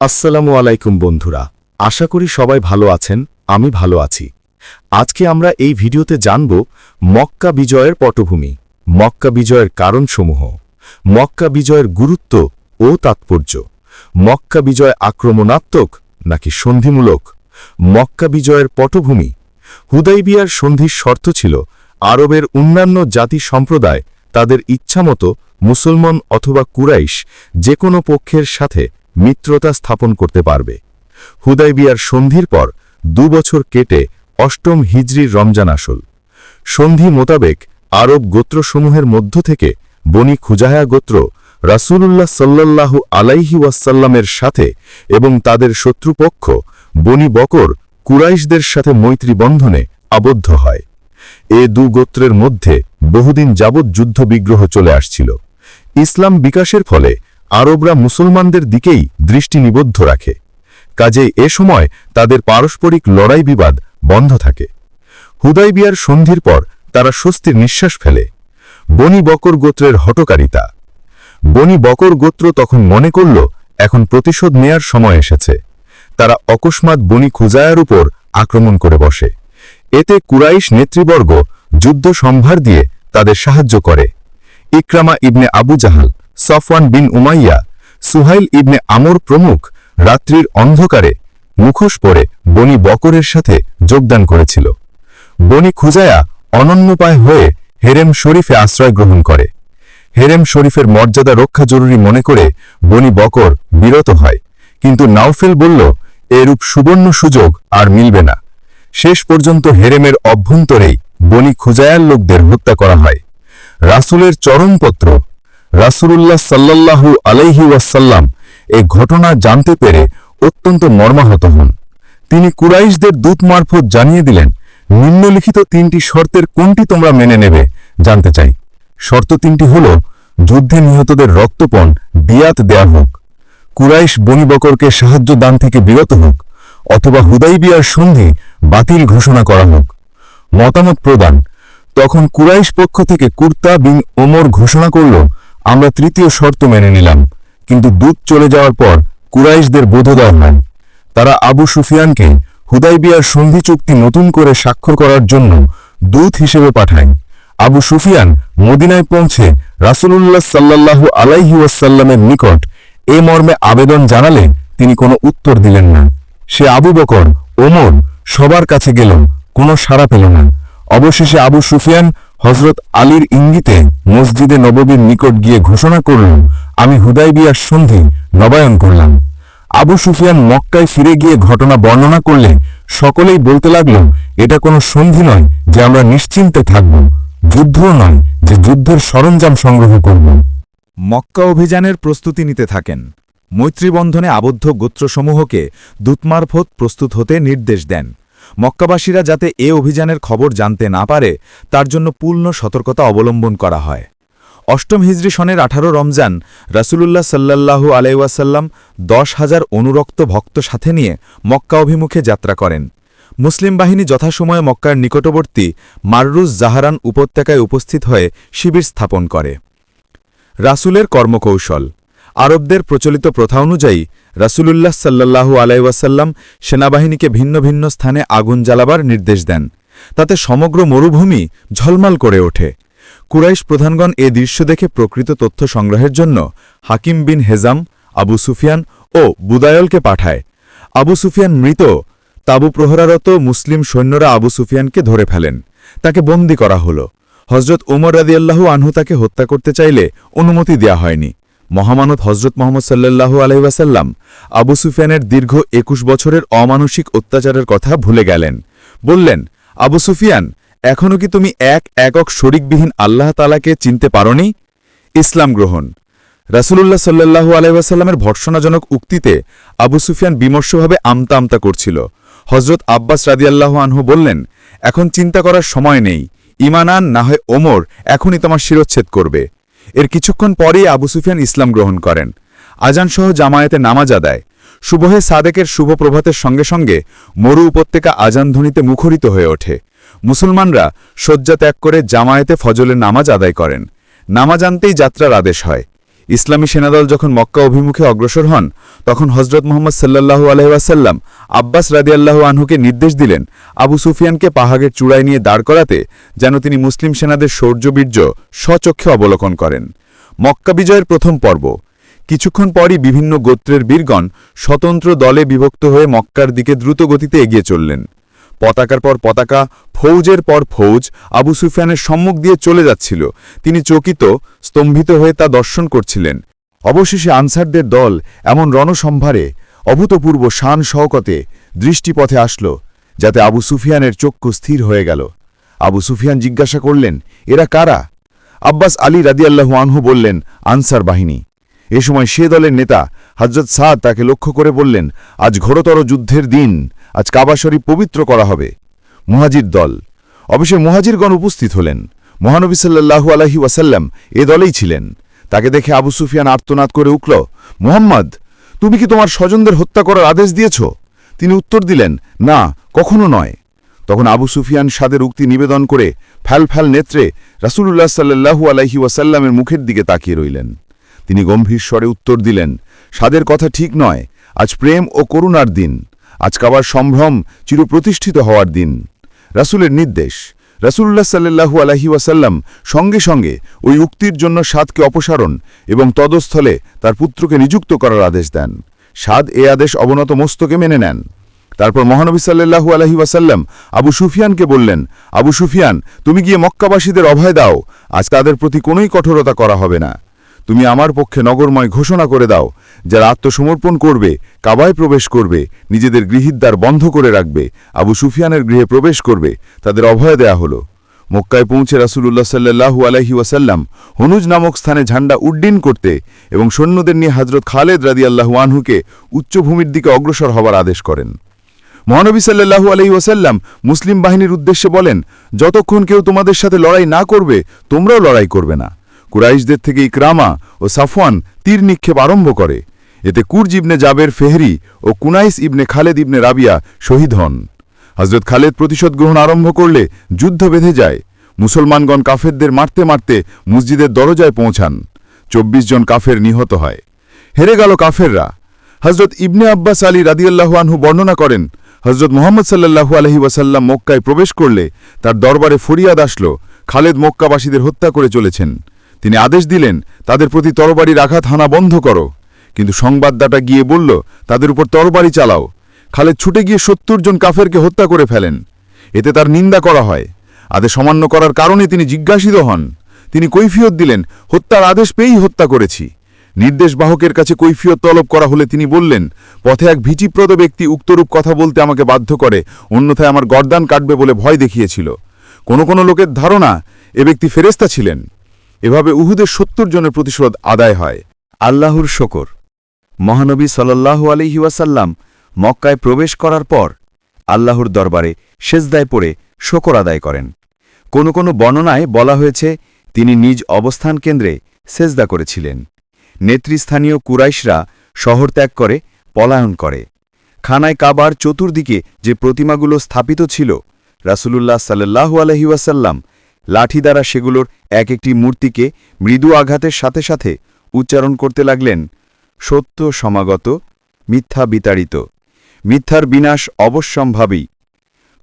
আসসালামু আলাইকুম বন্ধুরা, আশা করি সবাই ভালো আছেন, আমি ভালো আছি। আজকে আমরা এই ভিডিওতে জানব মক্কা বিজয়ের পটভূমি, মক্কা বিজয়ের কারণসমূহ, মক্কা বিজয়ের গুরুত্ব ও তাৎপর্য, মক্কা বিজয় আক্রমণাত্মক নাকি সন্ধিমূলক, মক্কা বিজয়ের পটভূমি, হুদাইবিয়ার সন্ধির শর্ত ছিল আরবের অন্যান্য জাতি সম্প্রদায় তাদের ইচ্ছামতো মুসলমান অথবা কুরাইশ যে কোনো পক্ষের সাথে মিত্রতা স্থাপন করতে পারবে। হুদাইবিয়ার সন্ধির পর দুবছর কেটে অষ্টম হিজরির রমজান আসল। সন্ধি মোতাবেক আরব গোত্রসমূহের মধ্য থেকে বনি খুজাহা গোত্র রাসূলুল্লাহ সাল্লাল্লাহু আলাইহি ওয়াসাল্লামের সাথে এবং তাদের শত্রুপক্ষ বনি বকর কুরাইশদের সাথে মৈত্রী বন্ধনে আবদ্ধ হয়। এ দু গোত্রের মধ্যে বহুদিন যাবৎ যুদ্ধ বিগ্রহ চলে আসছিল। ইসলাম বিকাশের ফলে আরবরা মুসলমানদের দিকেই দৃষ্টি নিবদ্ধ রাখে। কাজে এ সময় তাদের পারস্পরিক লড়াই বিবাদ বন্ধ থাকে। হুদাইবিয়ার সন্ধির পর তারা স্বস্তির নিঃশ্বাস ফেলে। বনি বকর গোত্রের হটকারিতা। বনি বকর গোত্র তখন মনে করল, এখন প্রতিশোধ নেয়ার সময় এসেছে। তারা অকস্মাৎ বনি খুজায়ার উপর আক্রমণ করে বসে। এতে কুরাইশ নেতৃবর্গ যুদ্ধ সম্ভার দিয়ে তাদের সাহায্য করে। Ikrimah ibn Abu Jahl Safwan bin Umayyah, Suhail ibn Amr প্রমুখ, রাত্রির অন্ধকারে মুখোশ পরে বনি বকরের সাথে যোগদান করেছিল। বনি খুজায়া অনন্যপায় হয়ে হেরেম শরীফে আশ্রয় গ্রহণ করে। হেরেম শরীফের মর্যাদা রক্ষা জরুরি মনে করে বনি বকর বিরত হয়। কিন্তু নাওফেল বলল, এরূপ সুবর্ণ সুযোগ আর মিলবে না। শেষ পর্যন্ত হেরেমের অভ্যন্তরেই বনি খুজায়ার লোকদের হত্যা করা হয়। রাসুলের চরমপত্র রাসুলুল্লাহ সাল্লাল্লাহু আলাইহি ওয়াসাল্লাম এ ঘটনা জানতে পেরে অত্যন্ত মর্মাহত হন। তিনি কুরাইশদের দূত মারফত জানিয়ে দিলেন, নিম্নলিখিত তিনটি শর্তের কোনটি তোমরা মেনে নেবে জানতে চাই। শর্ত তিনটি হল, যুদ্ধে নিহতদের রক্তপণ, বিয়াত দেয়া হোক। কুরাইশ বনিবকরকে সাহায্য দান থেকে বিরত হোক, অথবা হুদাইবিয়ার সন্ধি বাতিল ঘোষণা করা হোক। মতামত প্রদান। তখন কুরাইশ পক্ষ থেকে কুর্তা বিন ওমর ঘোষণা করল আমরা তৃতীয় শর্ত মেনে নিলাম, কিন্তু দূত চলে যাওয়ার পর কুরাইশদের বোধোদয় হয়। তারা আবু সুফিয়ানকে হুদাইবিয়ার সন্ধি চুক্তি নতুন করে স্বাক্ষর করার জন্য দূত হিসেবে পাঠায়। আবু সুফিয়ান মদিনায় পৌঁছে রাসূলুল্লাহ সাল্লাল্লাহু আলাইহি ওয়াসাল্লামের নিকট এ মর্মে আবেদন জানালে তিনি কোনো উত্তর দিলেন না। সে আবু বকর, ওমর সবার কাছে গেল কোনো সাড়া পেল না। অবশেষে আবু সুফিয়ান হজরত আলীর ইঙ্গিতে মসজিদে নববীর নিকট গিয়ে ঘোষণা করল আমি হুদাইবিয়ার সন্ধি নবায়ন করলাম। আবু সুফিয়ান মক্কায় ফিরে গিয়ে ঘটনা বর্ণনা করলে সকলেই বলতে লাগল, এটা কোনো সন্ধি নয় যে আমরা নিশ্চিন্তে থাকব, যুদ্ধও নয় যে যুদ্ধের সরঞ্জাম সংগ্রহ করব। মক্কা অভিযানের প্রস্তুতি নিতে থাকেন। মৈত্রীবন্ধনে আবদ্ধ গোত্রসমূহকে দূতমারফত প্রস্তুত হতে নির্দেশ দেন। মক্কাবাসীরা যাতে এ অভিযানের খবর জানতে না পারে, তার জন্য পূর্ণ সতর্কতা অবলম্বন করা হয়। অষ্টম হিজরি সনের আঠারো রমজান রাসূলুল্লাহ সাল্লাল্লাহু আলাইওয়াসাল্লাম দশ হাজার অনুরক্ত ভক্ত সাথে নিয়ে মক্কা অভিমুখে যাত্রা করেন। মুসলিম বাহিনী যথাসময়ে মক্কার নিকটবর্তী মাররুজ জাহারান উপত্যকায় উপস্থিত হয়ে শিবির স্থাপন করে। রাসূলের কর্মকৌশল আরবদের প্রচলিত প্রথা অনুযায়ী রাসূলুল্লাহ সাল্লাল্লাহু আলাইওয়াসাল্লাম সেনাবাহিনীকে ভিন্ন ভিন্ন স্থানে আগুন জ্বালাবার নির্দেশ দেন। তাতে সমগ্র মরুভূমি ঝলমাল করে ওঠে। কুরাইশ প্রধানগণ এ দৃশ্য দেখে প্রকৃত তথ্য সংগ্রহের জন্য হাকিম বিন হেজাম, আবু সুফিয়ান ও বুদায়লকে পাঠায়। আবু সুফিয়ান মৃত, তাবু প্রহরারত মুসলিম সৈন্যরা আবু সুফিয়ানকে ধরে ফেলেন। তাকে বন্দী করা হল। হজরত উমর রাদিয়াল্লাহু আনহু তাকে হত্যা করতে চাইলে অনুমতি দেয়া হয়নি। মহামানত হজরত মোহাম্মদ সাল্লাল্লাহু আলহিবাসাল্লাম আবু সুফিয়ানের দীর্ঘ একুশ বছরের অমানসিক অত্যাচারের কথা ভুলে গেলেন। বললেন, আবু সুফিয়ান এখনও কি তুমি এক একক শরিকবিহীন আল্লাহ তালাকে চিনতে পারনি? ইসলাম গ্রহণ। রাসূলুল্লাহ সাল্লাল্লাহু আলাইসাল্লামের ভর্ষণাজনক উক্তিতে আবু সুফিয়ান বিমর্ষভাবে আমতা আমতা করছিল। হজরত আব্বাস রাদিয়াল্লাহ আনহু বললেন, এখন চিন্তা করার সময় নেই। ইমানান না হয় ওমর এখনই তোমার শিরচ্ছেদ করবে। এর কিছুক্ষণ পরেই আবু সুফিয়ান ইসলাম গ্রহণ করেন। আজানসহ জামায়াতে নামাজ আদায়। শুভহে সাদেকের শুভ প্রভাতের সঙ্গে সঙ্গে মরু উপত্যকা আজানধ্বনিতে মুখরিত হয়ে ওঠে। মুসলমানরা শয্যা ত্যাগ করে জামায়াতে ফজলের নামাজ আদায় করেন। নামাজ আনতেই যাত্রার আদেশ হয়। ইসলামী সেনাদল যখন মক্কা অভিমুখে অগ্রসর হন, তখন হজরত মোহাম্মদ সাল্লাল্লাহু আলহাসাল্লাম আব্বাস রাদিয়াল্লাহু আনহুকে নির্দেশ দিলেন, আবু সুফিয়ানকে পাহাড়ের চূড়ায় নিয়ে দাঁড় করাতে যেন তিনি মুসলিম সেনাদের শৌর্যবীর্য স্বচক্ষে অবলোকন করেন। মক্কা বিজয়ের প্রথম পর্ব। কিছুক্ষণ পরই বিভিন্ন গোত্রের বীরগণ স্বতন্ত্র দলে বিভক্ত হয়ে মক্কার দিকে দ্রুত গতিতে এগিয়ে চললেন। পতাকার পর পতাকা, ফৌজের পর ফৌজ আবু সুফিয়ানের সম্মুখ দিয়ে চলে যাচ্ছিল। তিনি চকিত, স্তম্ভিত হয়ে তা দর্শন করছিলেন। অবশেষে আনসারদের দল এমন রণসম্ভারে, অভূতপূর্ব শান শওকতে দৃষ্টিপথে আসল, যাতে আবু সুফিয়ানের চক্ষু স্থির হয়ে গেল। আবু সুফিয়ান জিজ্ঞাসা করলেন, এরা কারা? আব্বাস আলী রাদিয়াল্লাহু আনহু বললেন, আনসার বাহিনী। এ সময় সে দলের নেতা হজরত সাদ তাকে লক্ষ্য করে বললেন, আজ ঘোরতর যুদ্ধের দিন। আজ কাবা শরীফ পবিত্র করা হবে। মুহাজির দল। অবশ্যই মুহাজিরগণ উপস্থিত হলেন। মহানবী সাল্লাহু আলহি ওয়াসাল্লাম এ দলেই ছিলেন। তাকে দেখে আবু সুফিয়ান আর্তনাদ করে উঠল, মোহাম্মদ, তুমি কি তোমার স্বজনদের হত্যা করার আদেশ দিয়েছ? তিনি উত্তর দিলেন, না, কখনো নয়। তখন আবু সুফিয়ান সাদের উক্তি নিবেদন করে ফ্যাল ফ্যাল নেত্রে রাসূলুল্লাহ সাল্লাহু আলাইহি ওয়াসাল্লামের মুখের দিকে তাকিয়ে রইলেন। তিনি গম্ভীর স্বরে উত্তর দিলেন সাদের কথা ঠিক নয়। আজ প্রেম ও করুণার দিন। আজ কাবার সম্ভ্রম চিরপ্রতিষ্ঠিত হওয়ার দিন। রাসূলের নির্দেশ। রাসূলুল্লাহ সাল্লাহু আলাহি ওয়াসাল্লাম সঙ্গে সঙ্গে ওই উক্তির জন্য সাদকে অপসারণ এবং তদস্থলে তার পুত্রকে নিযুক্ত করার আদেশ দেন। সাদ এ আদেশ অবনত মস্তকে মেনে নেন। তারপর মহানবী সাল্লাহু আলহি ওয়াসাল্লাম আবু সুফিয়ানকে বললেন, আবু সুফিয়ান, তুমি গিয়ে মক্কাবাসীদের অভয় দাও। আজ তাদের প্রতি কোনোই কঠোরতা করা হবে না। তুমি আমার পক্ষে নগরময় ঘোষণা করে দাও, যারা আত্মসমর্পণ করবে, কাবায় প্রবেশ করবে, নিজেদের গৃহীদ্বার বন্ধ করে রাখবে, আবু সুফিয়ানের গৃহে প্রবেশ করবে, তাদের অভয় দেয়া হলো। মক্কায় পৌঁছে রাসূলুল্লাহ সাল্লাহু আলহি ওয়াসাল্লাম হনুজ নামক স্থানে ঝান্ডা উড্ডীন করতে এবং সৈন্যদের নিয়ে হজরত খালেদ রাদিয়াল্লাহু আনহুকে উচ্চভূমির দিকে অগ্রসর হবার আদেশ করেন। মহানবী সাল্লাহু আলহি ওয়াসাল্লাম মুসলিম বাহিনীর উদ্দেশ্যে বলেন, যতক্ষণ কেউ তোমাদের সাথে লড়াই না করবে, তোমরাও লড়াই করবে না। কুরাইশদের থেকে ইকরামা ও সাফওয়ান তীর নিক্ষেপ আরম্ভ করে। এতে কুরজ ইবনে জাবের ফেহরি ও Kunais ibn Khalid ibn Rabia শহীদ হন। হজরত খালেদ প্রতিশোধ গ্রহণ আরম্ভ করলে যুদ্ধ বেঁধে যায়। মুসলমানগণ কাফেরদের মারতে মারতে মসজিদের দরজায় পৌঁছান। চব্বিশ জন কাফের নিহত হয়। হেরে গেল কাফেররা। হজরত ইবনে আব্বাস আলী রাদিয়াল্লাহু আনহু বর্ণনা করেন হজরত মোহাম্মদ সাল্লাহু আলহি ওয়াসাল্লাম মক্কায় প্রবেশ করলে তার দরবারে ফরিয়াদ আসল, খালেদ মক্কাবাসীদের হত্যা করে চলেছেন। তিনি আদেশ দিলেন, তাদের প্রতি তরবারির আঘাত হানা বন্ধ করো। কিন্তু সংবাদদাতা গিয়ে বলল, তাদের উপর তরবারি চালাও। খালেদ ছুটে গিয়ে সত্তর জন কাফেরকে হত্যা করে ফেলেন। এতে তার নিন্দা করা হয়। আদেশ অমান্য করার কারণে তিনি জিজ্ঞাসিত হন। তিনি কৈফিয়ত দিলেন, হত্যার আদেশ পেয়েই হত্যা করেছি। নির্দেশবাহকের কাছে কৈফিয়ত তলব করা হলে তিনি বললেন, পথে এক ভিচিপ্রদ ব্যক্তি উক্তরূপ কথা বলতে আমাকে বাধ্য করে, অন্যথায় আমার গর্দান কাটবে বলে ভয় দেখিয়েছিল। কোনো কোনো লোকের ধারণা, এ ব্যক্তি ফেরেস্তা ছিলেন। এভাবে উহুদের সত্তর জনের প্রতিশোধ আদায় হয়। আল্লাহর শকর। মহানবী সাল্লাল্লাহু আলহি ওয়াসাল্লাম মক্কায় প্রবেশ করার পর আল্লাহর দরবারে সেজদায় পড়ে শকর আদায় করেন। কোনো কোনো বর্ণনায় বলা হয়েছে, তিনি নিজ অবস্থান কেন্দ্রে সেজদা করেছিলেন। নেতৃস্থানীয় কুরাইশরা শহর ত্যাগ করে পলায়ন করে। খানায় কাবার চতুর্দিকে যে প্রতিমাগুলো স্থাপিত ছিল, রাসূলুল্লাহ সাল্লাহু আলহি ওয়াসাল্লাম লাঠি দ্বারা সেগুলোর এক একটি মূর্তিকে মৃদু আঘাতের সাথে সাথে উচ্চারণ করতে লাগলেন, সত্য সমাগত, মিথ্যা বিতাড়িত, মিথ্যার বিনাশ অবশ্যম্ভাবী।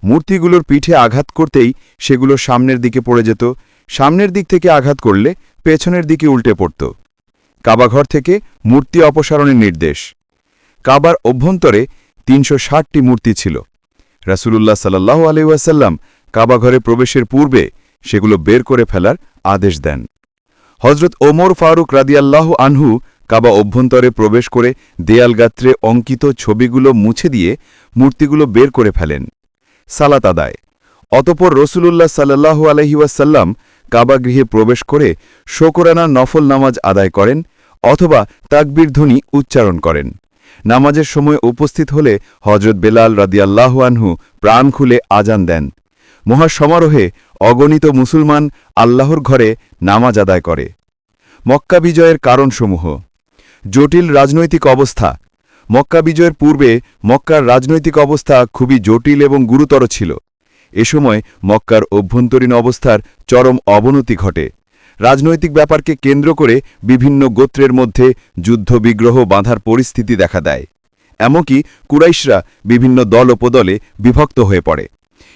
মূর্তিগুলোর পিঠে আঘাত করতেই সেগুলো সামনের দিকে পড়ে যেত, সামনের দিক থেকে আঘাত করলে পেছনের দিকে উল্টে পড়ত। কাবাঘর থেকে মূর্তি অপসারণের নির্দেশ। কাবার অভ্যন্তরে তিনশো ষাটটি মূর্তি ছিল। রাসূলুল্লাহ সাল্লাহ আলহাসাল্লাম কাবাঘরে প্রবেশের পূর্বে সেগুলো বের করে ফেলার আদেশ দেন। হজরত ওমর ফারুক রাদিয়াল্লাহ আনহু কাবা অভ্যন্তরে প্রবেশ করে দেয়ালগাত্রে অঙ্কিত ছবিগুলো মুছে দিয়ে মূর্তিগুলো বের করে ফেলেন। সালাত আদায়। অতপর রসুলুল্লাহ সাল্লাহ আলহিউসাল্লাম কাবা গৃহে প্রবেশ করে শোকরানা নফল নামাজ আদায় করেন অথবা তাকবীর ধ্বনি উচ্চারণ করেন। নামাজের সময় উপস্থিত হলে হজরত বেলাল রাদিয়াল্লাহু আনহু প্রাণ খুলে আজান দেন। মহাসমারোহে অগণিত মুসলমান আল্লাহর ঘরে নামাজ আদায় করে। মক্কা বিজয়ের কারণসমূহ। জটিল রাজনৈতিক অবস্থা। মক্কা বিজয়ের পূর্বে মক্কার রাজনৈতিক অবস্থা খুবই জটিল এবং গুরুতর ছিল। এ সময় মক্কার অভ্যন্তরীণ অবস্থার চরম অবনতি ঘটে। রাজনৈতিক ব্যাপারকে কেন্দ্র করে বিভিন্ন গোত্রের মধ্যে যুদ্ধবিগ্রহ বাঁধার পরিস্থিতি দেখা দেয়। এমনকি কুরাইশরা বিভিন্ন দল উপদলে বিভক্ত হয়ে পড়ে।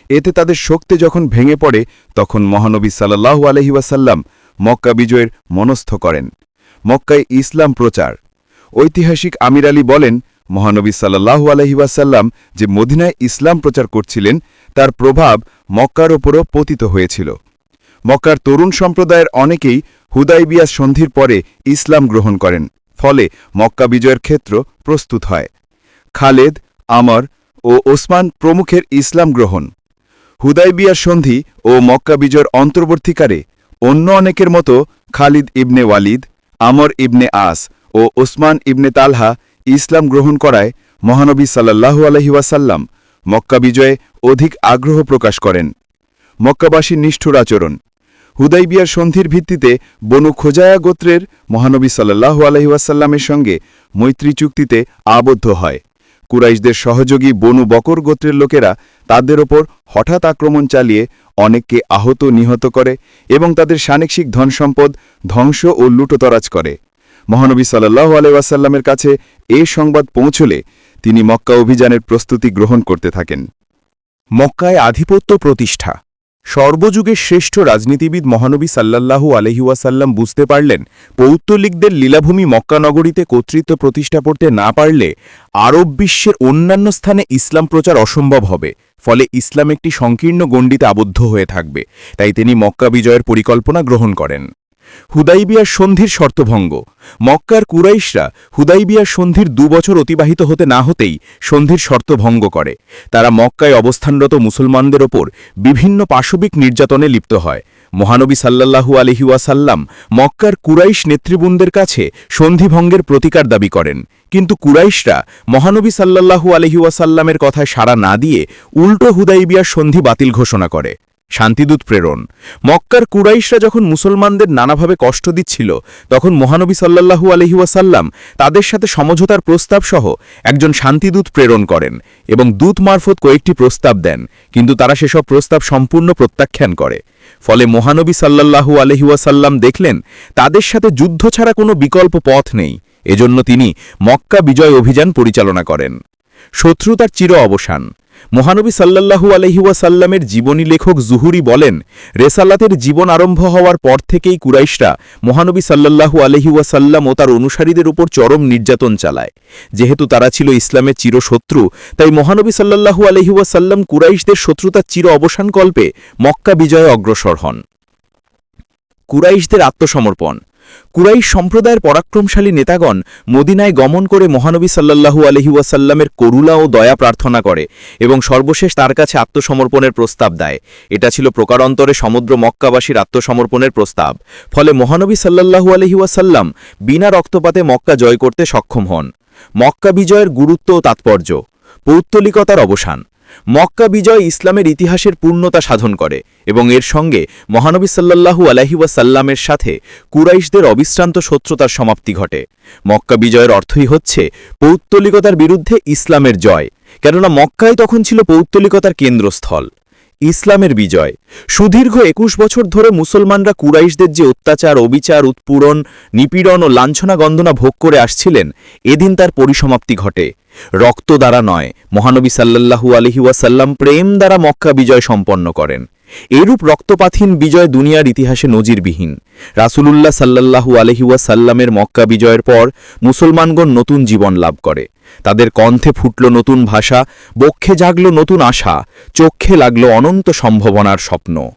এতে তাদের শক্তি যখন ভেঙে পড়ে, তখন মহানবী সাল্লাল্লাহু আলহি ওয়াসাল্লাম মক্কা বিজয়ের মনস্থ করেন। মক্কায় ইসলাম প্রচার। ঐতিহাসিক আমির আলী বলেন, মহানবী সাল্লাল্লাহু আলহি ওয়াসাল্লাম যে মদিনায় ইসলাম প্রচার করছিলেন, তার প্রভাব মক্কার ওপরও পতিত হয়েছিল। মক্কার তরুণ সম্প্রদায়ের অনেকেই হুদাইবিয়া সন্ধির পরে ইসলাম গ্রহণ করেন, ফলে মক্কা বিজয়ের ক্ষেত্র প্রস্তুত হয়। খালেদ, আমর ও ওসমান প্রমুখের ইসলাম গ্রহণ। হুদাইবিয়ার সন্ধি ও মক্কা বিজয়ের অন্তর্বর্তীকারে অন্য অনেকের মতো খালিদ ইবনে ওয়ালিদ, আমর ইবনে আস ও ওসমান ইবনে তালহা ইসলাম গ্রহণ করায় মহানবী সাল্লাল্লাহু আলহি ওয়াসাল্লাম মক্কা বিজয়ে অধিক আগ্রহ প্রকাশ করেন। মক্কাবাসীর নিষ্ঠুর আচরণ। হুদাইবিয়ার সন্ধির ভিত্তিতে বনু খোজায়া গোত্রের মহানবী সাল্লাল্লাহু আলহি ওয়াসাল্লামের সঙ্গে মৈত্রী চুক্তিতে আবদ্ধ হয়। কুরাইশদের সহযোগী বনু বকর গোত্রের লোকেরা তাদের ওপর হঠাৎ আক্রমণ চালিয়ে অনেককে আহত নিহত করে এবং তাদের সানেক্ষিক ধনসম্পদ ধ্বংস ও লুটোতরাজ করে। মহানবী সাল্লাহ আলাইসাল্লামের কাছে এ সংবাদ পৌঁছলে তিনি মক্কা অভিযানের প্রস্তুতি গ্রহণ করতে থাকেন। মক্কায় আধিপত্য প্রতিষ্ঠা। সর্বযুগের শ্রেষ্ঠ রাজনীতিবিদ মহানবী সাল্লাল্লাহু আলহিউয়াসাল্লাম বুঝতে পারলেন, পৌত্তলিকদের লীলাভূমি মক্কানগরীতে কর্তৃত্ব প্রতিষ্ঠা করতে না পারলে আরব বিশ্বের অন্যান্য স্থানে ইসলাম প্রচার অসম্ভব হবে। ফলে ইসলাম একটি সংকীর্ণ গণ্ডিতে আবদ্ধ হয়ে থাকবে। তাই তিনি মক্কা বিজয়ের পরিকল্পনা গ্রহণ করেন। হুদাইবিয়ার সন্ধির শর্তভঙ্গ। মক্কার কুরাইশরা হুদাইবিয়ার সন্ধির দুবছর অতিবাহিত হতে না হতেই সন্ধির শর্ত ভঙ্গ করে। তারা মক্কায় অবস্থানরত মুসলমানদের ওপর বিভিন্ন পাশবিক নির্যাতনে লিপ্ত হয়। মহানবী সাল্লাল্লাহু আলহিউয়াসাল্লাম মক্কার কুরাইশ নেতৃবৃন্দের কাছে সন্ধিভঙ্গের প্রতিকার দাবি করেন। কিন্তু কুরাইশরা মহানবী সাল্লাল্লাহু আলহিউয়াসাল্লামের কথায় সাড়া না দিয়ে উল্টো হুদাইবিয়ার সন্ধি বাতিল ঘোষণা করে। শান্তিদূত প্রেরণ। মক্কার কুরাইশরা যখন মুসলমানদের নানাভাবে কষ্ট দিচ্ছিল, তখন মহানবী সাল্লাল্লাহু আলহিউসাল্লাম তাদের সাথে সমঝোতার প্রস্তাব সহ একজন শান্তিদূত প্রেরণ করেন এবং দূত মারফত কয়েকটি প্রস্তাব দেন, কিন্তু তারা সেসব প্রস্তাব সম্পূর্ণ প্রত্যাখ্যান করে। ফলে মহানবী সাল্লাল্লাহু আলহিউসাল্লাম দেখলেন, তাদের সাথে যুদ্ধ ছাড়া কোনো বিকল্প পথ নেই। এজন্য তিনি মক্কা বিজয় অভিযান পরিচালনা করেন। শত্রুতার চির অবসান। মহানবী সাল্লাল্লাহু আলহিউসাল্লামের জীবনী লেখক জুহুরি বলেন, রেসালাতের জীবন আরম্ভ হওয়ার পর থেকেই কুরাইশরা মহানবী সাল্লাল্লাহু আলহিউসাল্লাম ও তার অনুসারীদের উপর চরম নির্যাতন চালায়। যেহেতু তারা ছিল ইসলামের চিরশত্রু তাই মহানবী সাল্লাল্লাহু আলহিউসাল্লাম কুরাইশদের শত্রুতার চির অবসানকল্পে মক্কা বিজয়ে অগ্রসর হন। কুরাইশদের আত্মসমর্পণ কুরাইশ সম্প্রদায়ের পরাক্রমশালী নেতাগণ মদিনায় গমন করে মহানবী সাল্লাল্লাহু আলহিউসাল্লামের করুণা ও দয়া প্রার্থনা করে এবং সর্বশেষ তার কাছে আত্মসমর্পণের প্রস্তাব দেয়। এটা ছিল প্রকারান্তরে সমুদ্র মক্কাবাসীর আত্মসমর্পণের প্রস্তাব। ফলে মহানবী সাল্লাল্লাহু আলহিউসাল্লাম বিনা রক্তপাতে মক্কা জয় করতে সক্ষম হন। মক্কা বিজয়ের গুরুত্ব ও তাৎপর্য, পৌত্তলিকতার অবসান। মক্কা বিজয় ইসলামের ইতিহাসের পূর্ণতা সাধন করে এবং এর সঙ্গে মহানবী সাল্লাহু আলহিউসাল্লামের সাথে কুরাইশদের অবিশ্রান্ত শত্রুতার সমাপ্তি ঘটে। মক্কা বিজয়ের অর্থই হচ্ছে পৌত্তলিকতার বিরুদ্ধে ইসলামের জয়, কেননা মক্কায় তখন ছিল পৌত্তলিকতার কেন্দ্রস্থল। ইসলামের বিজয়। সুদীর্ঘ একুশ বছর ধরে মুসলমানরা কুরাইশদের যে অত্যাচার, অবিচার উৎপূরণ নিপীড়ন ও লাঞ্ছনা গন্ধনা ভোগ করে আসছিলেন, এদিন তার পরিসমাপ্তি ঘটে। রক্ত দ্বারা নয়, মহানবী সাল্লাহু আলহিউসাল্লাম প্রেম দ্বারা মক্কা বিজয় সম্পন্ন করেন। এরূপ রক্তপাথীন বিজয় দুনিয়ার ইতিহাসে নজিরবিহীন। রাসুলুল্লাহ সাল্লাহু আলহিউয়া আলহিউসাল্লামের মক্কা বিজয়ের পর মুসলমানগণ নতুন জীবন লাভ করে। তাদের কণ্ঠে ফুটল নতুন ভাষা, বক্ষে জাগল নতুন আশা চক্ষে লাগল অনন্ত সম্ভাবনার স্বপ্ন।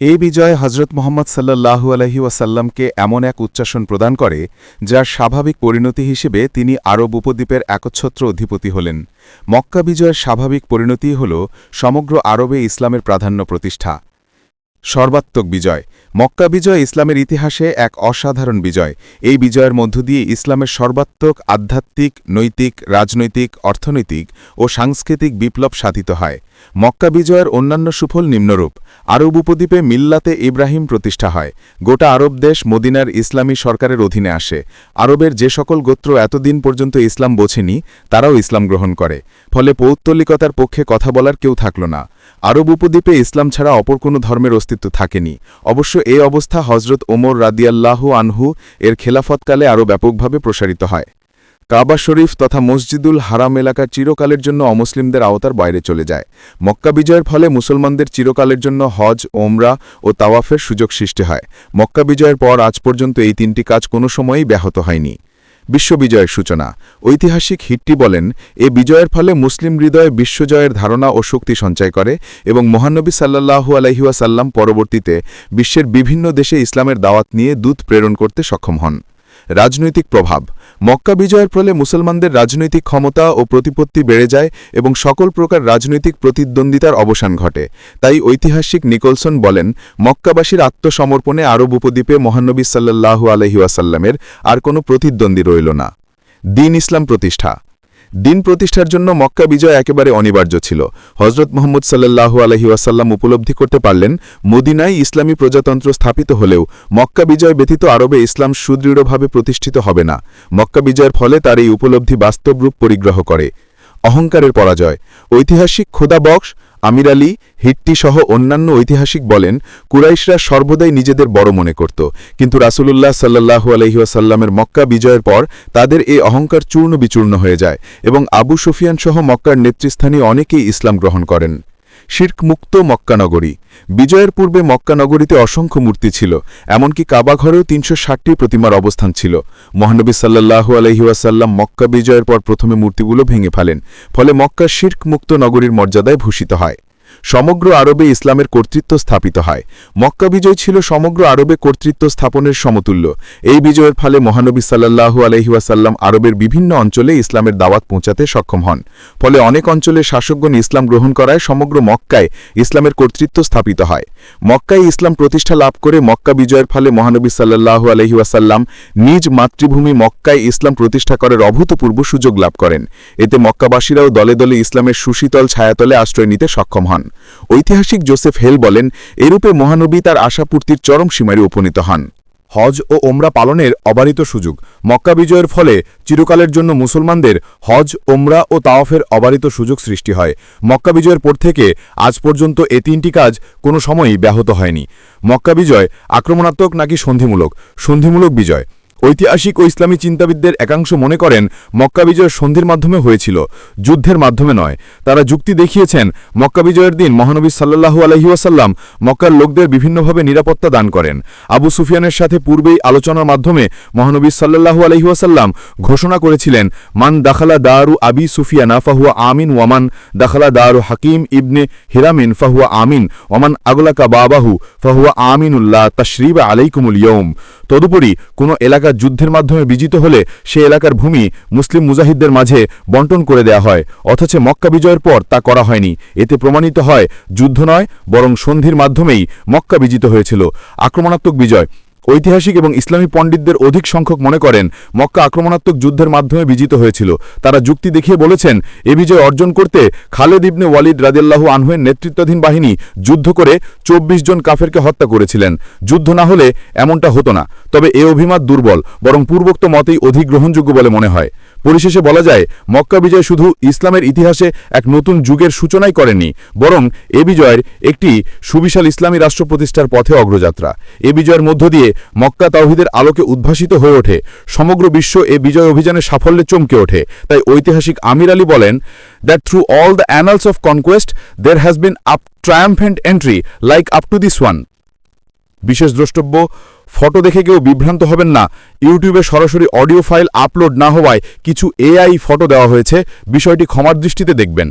এই বিজয় হজরত মোহাম্মদ সাল্লাল্লাহু আলহি ওয়াসাল্লামকে এমন এক উচ্চাসন প্রদান করে, যার স্বাভাবিক পরিণতি হিসেবে তিনি আরব উপদ্বীপের একচ্ছত্র অধিপতি হলেন। মক্কা বিজয়ের স্বাভাবিক পরিণতি হল সমগ্র আরবে ইসলামের প্রাধান্য প্রতিষ্ঠা। সর্বাত্মক বিজয়। মক্কা বিজয় ইসলামের ইতিহাসে এক অসাধারণ বিজয়। এই বিজয়ের মধ্য দিয়ে ইসলামের সর্বাত্মক আধ্যাত্মিক, নৈতিক, রাজনৈতিক, অর্থনৈতিক ও সাংস্কৃতিক বিপ্লব সাধিত হয়। মক্কা বিজয়ের অন্যান্য সুফল নিম্নরূপ। আরব উপদ্বীপে মিল্লাতে ইব্রাহিম প্রতিষ্ঠা হয়। গোটা আরব দেশ মদিনার ইসলামী সরকারের অধীনে আসে। আরবের যে সকল গোত্র এতদিন পর্যন্ত ইসলাম বোঝেনি, তারাও ইসলাম গ্রহণ করে। ফলে পৌত্তলিকতার পক্ষে কথা বলার কেউ থাকল না। আরব উপদ্বীপে ইসলাম ছাড়া অপর কোনো ধর্মের অস্তিত্ব থাকেনি। অবশ্য এই অবস্থা হজরত ওমর রাদিয়াল্লাহু আনহু এর খেলাফতকালে আরও ব্যাপকভাবে প্রসারিত হয়। কাবা শরীফ তথা মসজিদুল হারাম এলাকা চিরকালের জন্য অমুসলিমদের আওতার বাইরে চলে যায়। মক্কা বিজয়ের ফলে মুসলমানদের চিরকালের জন্য হজ, ওমরা ও তাওয়াফের সুযোগ সৃষ্টি হয়। মক্কা বিজয়ের পর আজ পর্যন্ত এই তিনটি কাজ কোনো সময়ই ব্যাহত হয়নি। বিশ্ববিজয়ের সূচনা। ঐতিহাসিক হিটটি বলেন, এ বিজয়ের ফলে মুসলিম হৃদয়ে বিশ্বজয়ের ধারণা ও শক্তি সঞ্চয় করে এবং মহানবী সাল্লাহু আলহিউসাল্লাম পরবর্তীতে বিশ্বের বিভিন্ন দেশে ইসলামের দাওয়াত নিয়ে দূত প্রেরণ করতে সক্ষম হন। রাজনৈতিক প্রভাব। মক্কা বিজয়ের ফলে মুসলমানদের রাজনৈতিক ক্ষমতা ও প্রতিপত্তি বেড়ে যায় এবং সকল প্রকার রাজনৈতিক প্রতিদ্বন্দ্বিতার অবসান ঘটে। তাই ঐতিহাসিক নিকোলসন বলেন, মক্কাবাসীর আত্মসমর্পণে আরব উপদ্বীপে মহানবী সাল্লাহু আলহিউসাল্লামের আর কোনো প্রতিদ্বন্দ্বী রইল না। দিন ইসলাম প্রতিষ্ঠা। দিন প্রতিষ্ঠার জন্য মক্কা বিজয় একেবারে অনিবার্য ছিল। হজরত মোহাম্মদ সাল্লাহু আলহি ওয়াসাল্লাম উপলব্ধি করতে পারলেন, মদিনায় ইসলামী প্রজাতন্ত্র স্থাপিত হলেও মক্কা বিজয় ব্যতীত আরবে ইসলাম সুদৃঢ়ভাবে প্রতিষ্ঠিত হবে না। মক্কা বিজয়ের ফলে তার এই উপলব্ধি বাস্তব রূপ পরিগ্রহ করে। অহংকারের পরাজয়। ঐতিহাসিক খোদা বক্স আমির আলী, হিট্টি সহ অন্যান্য ঐতিহাসিক বলেন, কুরাইশরা সর্বদাই নিজেদের বড় মনে করত। কিন্তু রাসূলুল্লাহ সাল্লাহু আলহিহাসাল্লামের মক্কা বিজয়ের পর তাদের এই অহংকার চূর্ণ বিচূর্ণ হয়ে যায় এবং আবু সুফিয়ান সহ মক্কার নেতৃস্থানীয় অনেকেই ইসলাম গ্রহণ করেন। শির্ক মুক্ত মক্কানগরী বিজয়ের পূর্বে মক্কানগরীতে অসংখ্য মূর্তি ছিল, এমনকি কাবাঘরেও তিনশো ষাটটি প্রতিমার অবস্থান ছিল। মহানবী সাল্লাহু আলহিউসাল্লাম মক্কা বিজয়ের পর প্রথমে মূর্তিগুলো ভেঙে ফেলেন, ফলে মক্কা শির্কমুক্ত নগরীর মর্যাদায় ভূষিত হয়। সমগ্র আরবে ইসলামের কর্তৃত্ব স্থাপিত হয়। মক্কা বিজয় ছিল সমগ্র আরবে কর্তৃত্ব স্থাপনের সমতুল্য। এই বিজয়ের ফলে মহানবী সাল্লাহু আলহিউসাল্লাম আরবের বিভিন্ন অঞ্চলে ইসলামের দাওয়াত পৌঁছাতে সক্ষম হন। ফলে অনেক অঞ্চলের শাসকগণ ইসলাম গ্রহণ করায় সমগ্র মক্কায় ইসলামের কর্তৃত্ব স্থাপিত হয়। মক্কায় ইসলাম প্রতিষ্ঠা লাভ করে মক্কা বিজয়ের ফলে মহানবী সাল্লাহ আলহিউসাল্লাম নিজ মাতৃভূমি মক্কায় ইসলাম প্রতিষ্ঠা করার অভূতপূর্ব সুযোগ লাভ করেন। এতে মক্কাবাসীরাও দলে দলে ইসলামের সুশীতল ছায়াতলে আশ্রয় নিতে সক্ষম হন। ঐতিহাসিক জোসেফ হেল বলেন, এরূপে মহানবী তার আশাপূর্তির চরম সীমারে উপনীত হন। হজ ও ওমরা পালনের অবারিত সুযোগ। মক্কা বিজয়ের ফলে চিরকালের জন্য মুসলমানদের হজ ওমরা ও তাওয়াফের অবারিত সুযোগ সৃষ্টি হয়। মক্কা বিজয়ের পর থেকে আজ পর্যন্ত এ তিনটি কাজ কোনো সময়ই ব্যাহত হয়নি। মক্কা বিজয় আক্রমণাত্মক নাকি সন্ধিমূলক? সন্ধিমূলক বিজয়। ঐতিহাসিক ও ইসলামী চিন্তাবিদদের একাংশ মনে করেন, মক্কা বিজয় সন্ধির মাধ্যমে হয়েছিল, যুদ্ধের মাধ্যমে নয়। তারা যুক্তি দেখিয়েছেন, মক্কা বিজয়ের দিন মহানবী সাল্লাহু আলহিউসাল্লাম মক্কার লোকদের বিভিন্নভাবে নিরাপত্তা দান করেন। আবু সুফিয়ানের সাথে পূর্বেই আলোচনার মাধ্যমে মহানবী সাল্লাহু আলহিউসাল্লাম ঘোষণা করেছিলেন, মান দাখালা দারু আবি সুফিয়ানা ফাহুয়া আমিন ওয়ামান দাখালা দারু হাকিম ইবনে হিরামিন ফাহুয়া আমিন ওমান আগলাকা বাবাহু ফাহুয়া আমিনুল্লাহ তশরিব আলাইকুমুল ইয়ম তদুপরি কোনো এলাকা যুদ্ধের মাধ্যমে বিজিত হলে সে এলাকার ভূমি মুসলিম মুজাহিদদের মাঝে বন্টন করে দেয়া হয়, অথচ মক্কা বিজয়ের পর তা করা হয়নি। এতে প্রমাণিত হয়, যুদ্ধ নয়, বরং সন্ধির মাধ্যমেই মক্কা বিজিত হয়েছিল। আক্রমণাত্মক বিজয় ঐতিহাসিক এবং ইসলামী পণ্ডিতদের অধিক সংখ্যক মনে করেন, মক্কা আক্রমণাত্মক যুদ্ধের মাধ্যমে বিজিত হয়েছিল। তারা যুক্তি দেখিয়ে বলেছেন, এ বিজয় অর্জন করতে খালেদ ইবনে ওয়ালিদ রাদিয়াল্লাহু আনহুয়ের নেতৃত্বাধীন বাহিনী যুদ্ধ করে চব্বিশ জন কাফেরকে হত্যা করেছিলেন। যুদ্ধ না হলে এমনটা হতো না। তবে এ অভিমত দুর্বল, বরং পূর্বোক্ত মতেই অধিক গ্রহণযোগ্য বলে মনে হয়। পরিশেষে বলা যায়, মক্কা বিজয় শুধু ইসলামের ইতিহাসে এক নতুন যুগের সূচনাই করেনি, বরং এ বিজয়ের একটি সুবিশাল ইসলামী রাষ্ট্র প্রতিষ্ঠার পথে অগ্রযাত্রা। এ বিজয়ের মধ্য দিয়ে মক্কা তাওহিদের আলোকে উদ্ভাসিত হয়ে ওঠে, সমগ্র বিশ্ব এ বিজয় অভিযানের সাফল্যে চমকে ওঠে। তাই ঐতিহাসিক আমির আলী বলেন that through all the annals of conquest there has been up triumphant entry like up to this one বিশেষ দ্রষ্টব্য, ফটো দেখে কেউ বিভ্রান্ত হবেন না। ইউটিউবে সরাসরি অডিও ফাইল আপলোড না হওয়ায় কিছু এআই ফটো দেওয়া হয়েছে। বিষয়টি ক্ষমার দৃষ্টিতে দেখবেন।